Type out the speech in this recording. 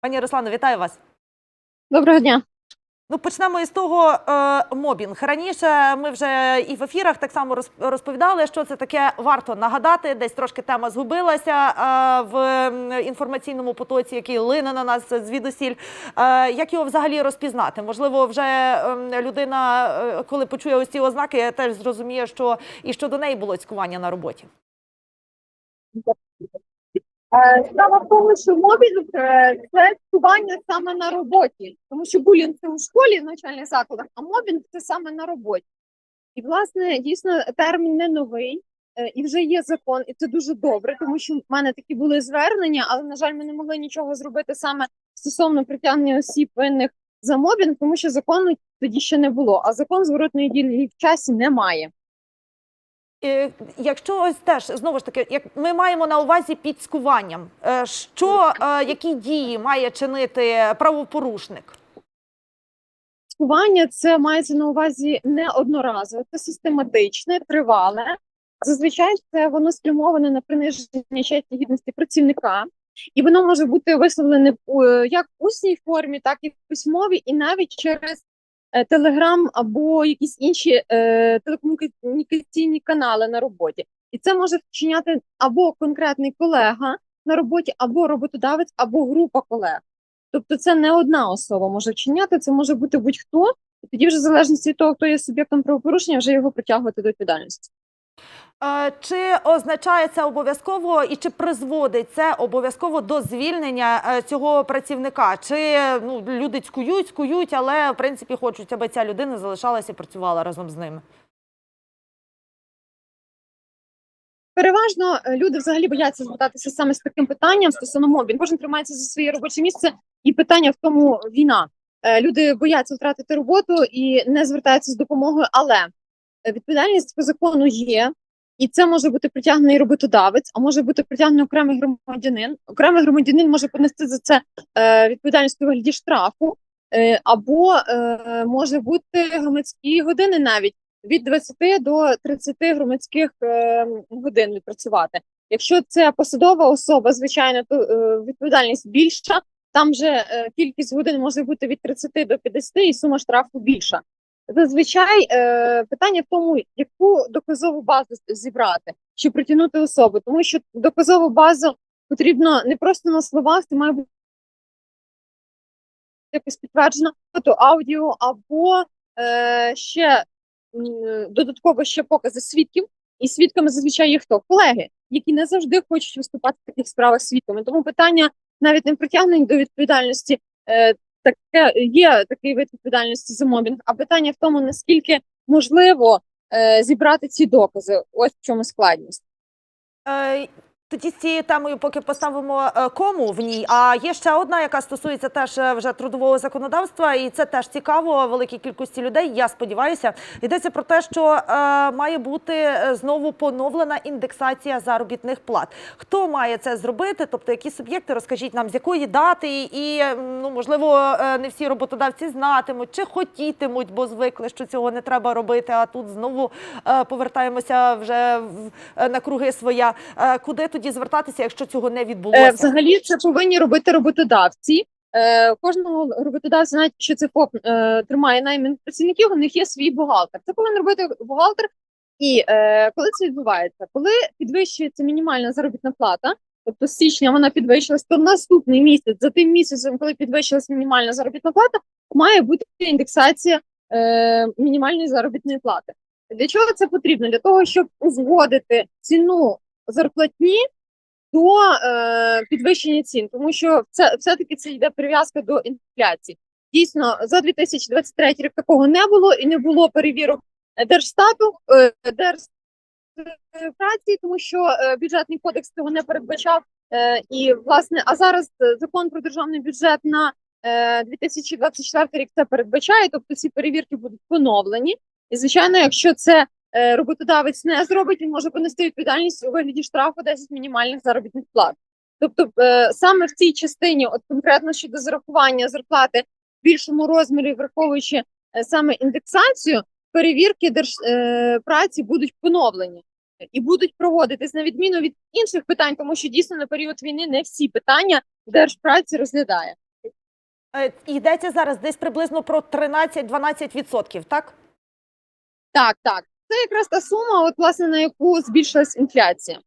Пані Руслано, вітаю вас. Доброго дня. Ну, почнемо із того е, мобінг. Раніше ми вже і в ефірах так само розповідали, що це таке. Варто нагадати. Десь трошки тема згубилася е, в інформаційному потоці, який лине на нас звідусіль. Е, як його взагалі розпізнати? Можливо, вже ем, людина, е, коли почує ось ці ознаки, теж зрозуміє, що і що до неї було цькування на роботі. Е, Справа в тому, що мобінг е, це цькування саме на роботі, тому що булінг це у школі в навчальних закладах, а мобінг це саме на роботі. І, власне, дійсно, термін не новий, е, і вже є закон, і це дуже добре, тому що в мене такі були звернення, але, на жаль, ми не могли нічого зробити саме стосовно притягнення осіб винних за мобінг, тому що закону тоді ще не було, а закон зворотної дії в часі немає. Е, Якщо ось теж знову ж таки, як ми маємо на увазі під цькуванням, е, що е, які дії має чинити правопорушник? Цькування це мається на увазі не одноразове, це систематичне, тривале. Зазвичай це воно спрямоване на приниження честі гідності працівника, і воно може бути висловлене як в усній формі, так і в письмовій, і навіть через телеграм або якісь інші е, телекомунікаційні канали на роботі. І це може вчиняти або конкретний колега на роботі, або роботодавець, або група колег. Тобто це не одна особа може вчиняти, це може бути будь-хто, і тоді вже в залежності від того, хто є суб'єктом правопорушення, вже його притягувати до відповідальності. Е, Чи означає це обов'язково і чи призводить це обов'язково до звільнення е, цього працівника? Чи ну люди цькують, цькують, але в принципі хочуть, аби ця людина залишалася і працювала разом з ними? Переважно е, люди взагалі бояться звертатися саме з таким питанням стосовно мобінг. Кожен тримається за своє робоче місце, і питання в тому війна. Люди бояться втратити роботу і не звертаються з допомогою, але відповідальність по закону є, і це може бути притягнений роботодавець, а може бути притягнений окремий громадянин. Окремий громадянин може понести за це е, відповідальність у вигляді штрафу, е, або е, може бути громадські години навіть від 20 до 30 громадських е, годин відпрацювати. Якщо це посадова особа, звичайно, то е, відповідальність більша. Там вже е, кількість годин може бути від 30 до 50 і сума штрафу більша. Зазвичай е, питання в тому, яку доказову базу зібрати, щоб притягнути особу, тому що доказову базу потрібно не просто на словах, це має бути якось підтверджено фото, аудіо або е, ще додатково ще покази свідків. І свідками зазвичай є хто? Колеги, які не завжди хочуть виступати в таких справах свідками. Тому питання навіть не притягнення до відповідальності. Е, таке є такий вид відповідальності за мобінг, а питання в тому, наскільки можливо е, зібрати ці докази. Ось в чому складність. Тоді з цією темою поки поставимо е, кому в ній. А є ще одна, яка стосується теж е, вже трудового законодавства, і це теж цікаво великій кількості людей. Я сподіваюся, йдеться про те, що е, має бути е, знову поновлена індексація заробітних плат. Хто має це зробити? Тобто, які суб'єкти розкажіть нам, з якої дати, і ну можливо, не всі роботодавці знатимуть чи хотітимуть, бо звикли, що цього не треба робити. А тут знову е, повертаємося вже в- на круги своя. Е, Куди тоді звертатися, якщо цього не відбулося? Е, взагалі це повинні робити роботодавці. Е, кожного роботодавця, навіть що це ФОП е, тримає найманих працівників, у них є свій бухгалтер. Це повинен робити бухгалтер. І е, коли це відбувається, коли підвищується мінімальна заробітна плата, тобто з січня вона підвищилась, то наступний місяць, за тим місяцем, коли підвищилась мінімальна заробітна плата, має бути індексація е, мінімальної заробітної плати. Для чого це потрібно? Для того, щоб узгодити ціну зарплатні до е, підвищення цін, тому що це все-таки це йде прив'язка до інфляції. Дійсно, за 2023 рік такого не було і не було перевірок Держстату, е, Держпраці, тому що е, бюджетний кодекс цього не передбачав. Е, і власне, а зараз е, закон про державний бюджет на е, 2024 рік це передбачає, тобто ці перевірки будуть поновлені. І звичайно, якщо це роботодавець не зробить, він може понести відповідальність у вигляді штрафу 10 мінімальних заробітних плат. Тобто, е, саме в цій частині, от конкретно щодо зарахування зарплати в більшому розмірі, враховуючи е, саме індексацію, перевірки держпраці будуть поновлені і будуть проводитись на відміну від інших питань, тому що дійсно на період війни не всі питання держпраці розглядає. Е, Йдеться зараз десь приблизно про 13-12%, так? Так, так. Це якраз та сума, от власне на яку збільшилась інфляція.